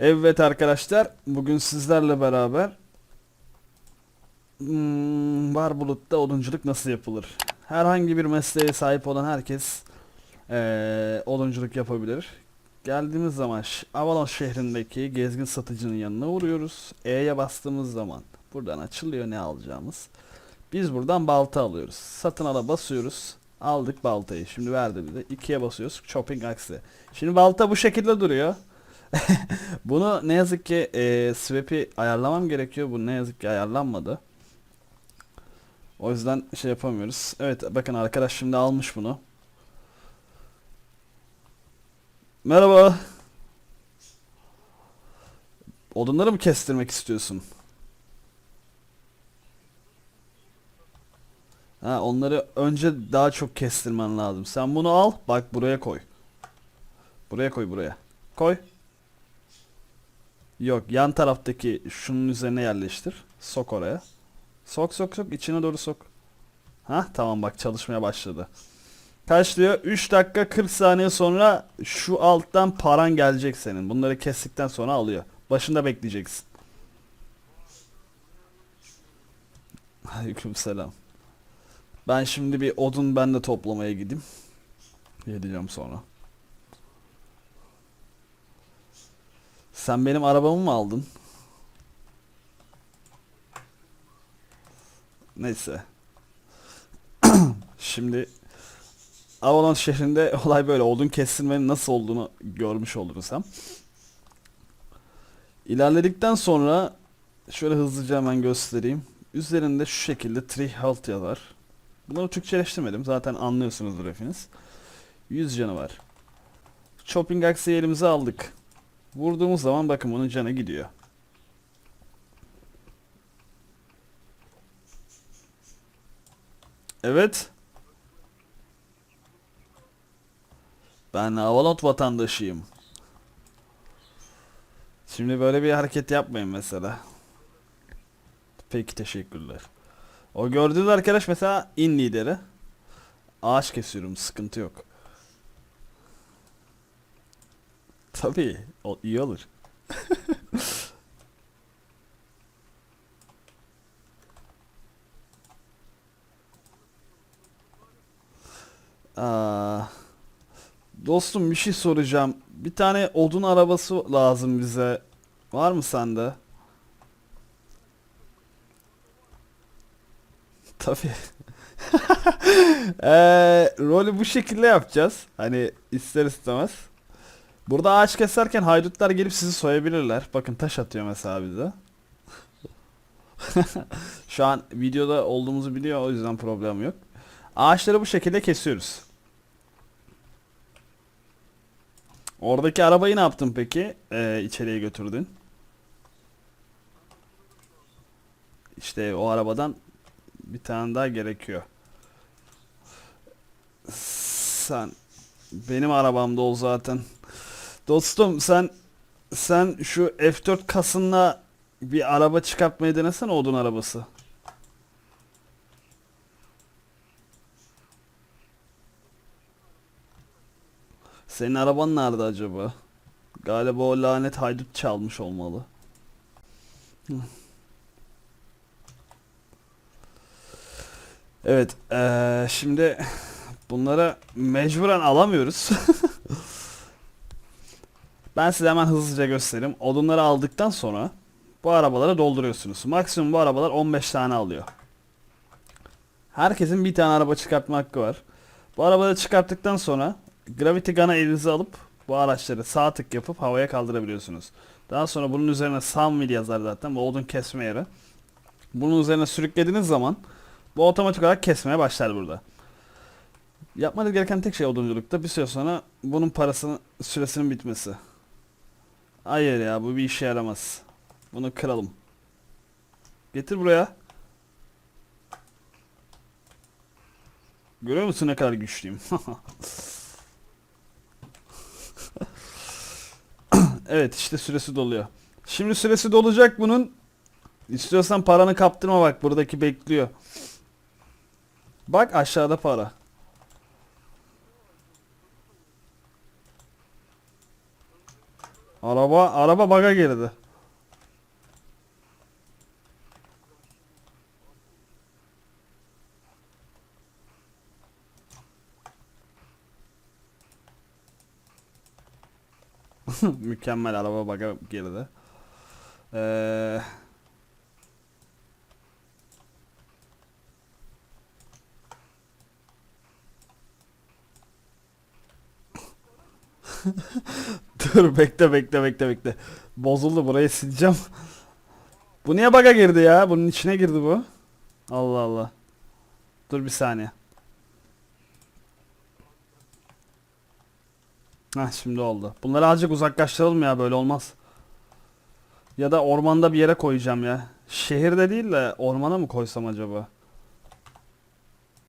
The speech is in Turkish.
Evet arkadaşlar, bugün sizlerle beraber hmm, Barbulut'ta odunculuk nasıl yapılır? Herhangi bir mesleğe sahip olan herkes eee odunculuk yapabilir. Geldiğimiz zaman Avalon şehrindeki gezgin satıcının yanına uğruyoruz. E'ye bastığımız zaman buradan açılıyor ne alacağımız. Biz buradan balta alıyoruz. Satın ala basıyoruz. Aldık baltayı. Şimdi verdi bize. İkiye basıyoruz. Chopping axe. Şimdi balta bu şekilde duruyor. Bunu ne yazık ki e, swap'i ayarlamam gerekiyor. Bu ne yazık ki ayarlanmadı. O yüzden şey yapamıyoruz. Evet bakın arkadaş şimdi almış bunu. Merhaba. Odunları mı kestirmek istiyorsun? Ha, onları önce daha çok kestirmen lazım. Sen bunu al, bak buraya koy. Buraya koy buraya. Koy. Yok, yan taraftaki şunun üzerine yerleştir. Sok oraya. Sok sok sok içine doğru sok. Ha tamam bak çalışmaya başladı. Kaç diyor? 3 dakika 40 saniye sonra şu alttan paran gelecek senin. Bunları kestikten sonra alıyor. Başında bekleyeceksin. Aleykümselam. Ben şimdi bir odun ben de toplamaya gideyim. Geleceğim sonra. Sen benim arabamı mı aldın? Neyse. Şimdi Avalon şehrinde olay böyle. Odun kestirmenin nasıl olduğunu görmüş oluruz. İlerledikten sonra şöyle hızlıca hemen göstereyim. Üzerinde şu şekilde Tree Health yazar. Bunları Türkçeleştirmedim. Zaten anlıyorsunuzdur hepiniz. 100 canı var. Chopping Axe'yi elimize aldık. Vurduğumuz zaman bakın bunun canı gidiyor. Evet. Ben Avalon vatandaşıyım. Şimdi böyle bir hareket yapmayın mesela. Peki teşekkürler. O gördüğünüz arkadaş mesela in lideri. Ağaç kesiyorum sıkıntı yok. Tabii o iyi olur. Aa, dostum bir şey soracağım. Bir tane odun arabası lazım bize. Var mı sende? Tabii. Eee rolü bu şekilde yapacağız. Hani ister istemez. Burada ağaç keserken haydutlar gelip sizi soyabilirler. Bakın taş atıyor mesela bize. Şu an videoda olduğumuzu biliyor o yüzden problem yok. Ağaçları bu şekilde kesiyoruz. Oradaki arabayı ne yaptın peki? Ee, içeriye götürdün. İşte o arabadan bir tane daha gerekiyor. Sen benim arabamda ol zaten. Dostum sen sen şu F4 kasınla bir araba çıkartmayı denesene odun arabası. Senin araban nerede acaba? Galiba o lanet haydut çalmış olmalı. Evet, eee, şimdi bunları mecburen alamıyoruz. Ben size hemen hızlıca göstereyim. Odunları aldıktan sonra bu arabalara dolduruyorsunuz. Maksimum bu arabalar 15 tane alıyor. Herkesin bir tane araba çıkartma hakkı var. Bu arabaları çıkarttıktan sonra Gravity Gun'ı elinize alıp bu araçları sağ tık yapıp havaya kaldırabiliyorsunuz. Daha sonra bunun üzerine Sunwheel yazar zaten bu odun kesme yeri. Bunun üzerine sürüklediğiniz zaman bu otomatik olarak kesmeye başlar burada. Yapmanız gereken tek şey odunculukta bir süre sonra bunun parasının süresinin bitmesi. Hayır ya bu bir işe yaramaz. Bunu kıralım. Getir buraya. Görüyor musun ne kadar güçlüyüm? evet işte süresi doluyor. Şimdi süresi dolacak bunun. İstiyorsan paranı kaptırma bak buradaki bekliyor. Bak aşağıda para. Araba araba baga girdi. Mükemmel araba baga girdi. Ee, Dur bekle bekle bekle bekle. Bozuldu burayı sileceğim. Bu niye baga girdi ya? Bunun içine girdi bu. Allah Allah. Dur bir saniye. Heh şimdi oldu. Bunları azıcık uzaklaştıralım ya böyle olmaz. Ya da ormanda bir yere koyacağım ya. Şehirde değil de ormana mı koysam acaba?